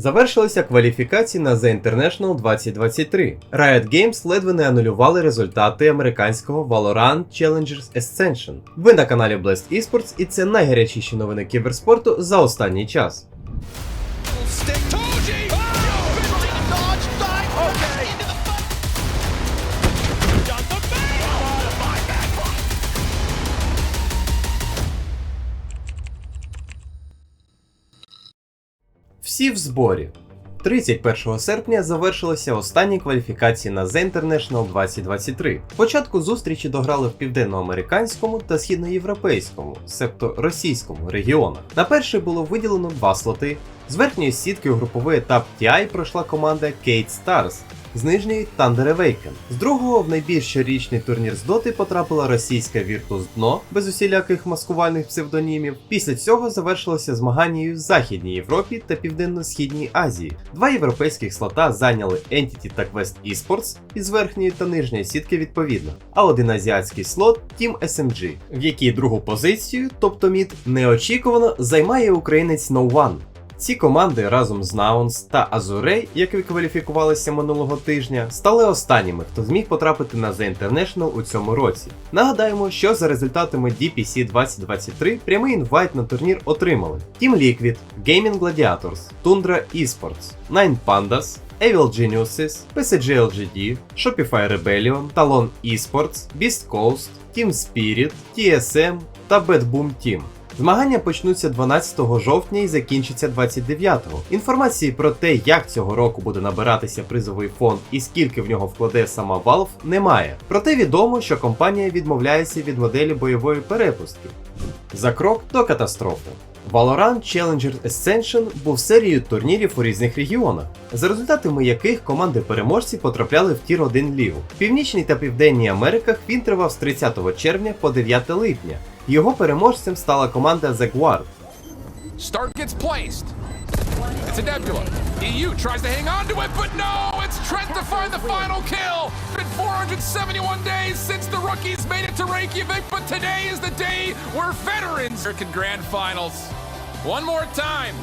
Завершилися кваліфікації на The International 2023. Riot Games ледве не анулювали результати американського Valorant Challengers Ascension. Ви на каналі Blast Esports і це найгарячіші новини кіберспорту за останній час. Всі в зборі. 31 серпня завершилися останні кваліфікації на The International 2023. Спочатку зустрічі дограли в південноамериканському та східноєвропейському, себто російському регіонах. На перший було виділено два слоти. З верхньої сітки у груповий етап TI пройшла команда Kate Stars, з нижньої Thunder Awaken. З другого в найбільш щорічний турнір з доти потрапила російська Virtus Дно без усіляких маскувальних псевдонімів. Після цього завершилося змагання в Західній Європі та Південно-Східній Азії. Два європейських слота зайняли Entity та Quest Esports із верхньої та нижньої сітки відповідно, а один азіатський слот Team SMG, в якій другу позицію, тобто мід, неочікувано займає українець No One. Ці команди разом з Наунс та Азурей, які кваліфікувалися минулого тижня, стали останніми, хто зміг потрапити на The International у цьому році. Нагадаємо, що за результатами DPC 2023 прямий інвайт на турнір отримали Team Liquid, Gaming Gladiators, Tundra Esports, Nine Pandas, Evil Geniuses, PSG LGD, Shopify Rebellion, Talon Esports, Beast Coast, Team Spirit, TSM та Bad Boom Team. Змагання почнуться 12 жовтня і закінчаться 29-го. Інформації про те, як цього року буде набиратися призовий фонд і скільки в нього вкладе сама Valve, немає. Проте відомо, що компанія відмовляється від моделі бойової перепустки. За крок до катастрофи. Valorant Challenger Ascension був серією турнірів у різних регіонах, за результатами яких команди переможці потрапляли в Тір 1 лігу. В Північній та Південній Америках він тривав з 30 червня по 9 липня. Його переможцем стала команда The Guard. Start gets placed. It's a nebula. EU tries to hang on to it, but no! It's Trent to find the final kill! Been 471 days since the rookies made it to Reykjavik, but today is the day where veterans American Grand Finals. One more time.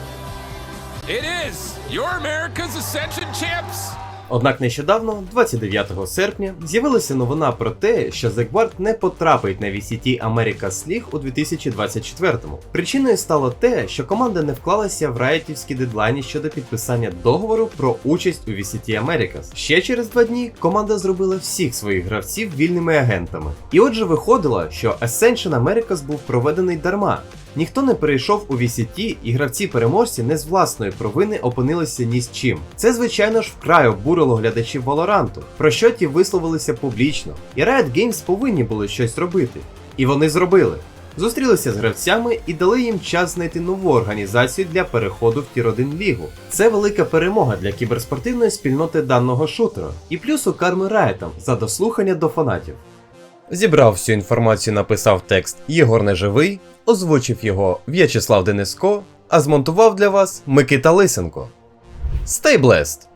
It is your America's Ascension champs. Однак нещодавно, 29 серпня, з'явилася новина про те, що Guard не потрапить на VCT America's League у 2024-му. Причиною стало те, що команда не вклалася в райтівські дедлайні щодо підписання договору про участь у VCT Americas. Ще через два дні команда зробила всіх своїх гравців вільними агентами. І отже виходило, що Ascension Americas був проведений дарма. Ніхто не перейшов у VCT, і гравці-переможці не з власної провини опинилися ні з чим. Це, звичайно ж, вкрай обурило глядачів Валоранту, про що ті висловилися публічно. І Riot Games повинні були щось робити. І вони зробили. Зустрілися з гравцями і дали їм час знайти нову організацію для переходу в Тір 1 лігу. Це велика перемога для кіберспортивної спільноти даного шутера. І плюс у карми Райтам за дослухання до фанатів. Зібрав всю інформацію, написав текст Єгор Неживий, озвучив його В'ячеслав Дениско, а змонтував для вас Микита Лисенко. Stay blessed!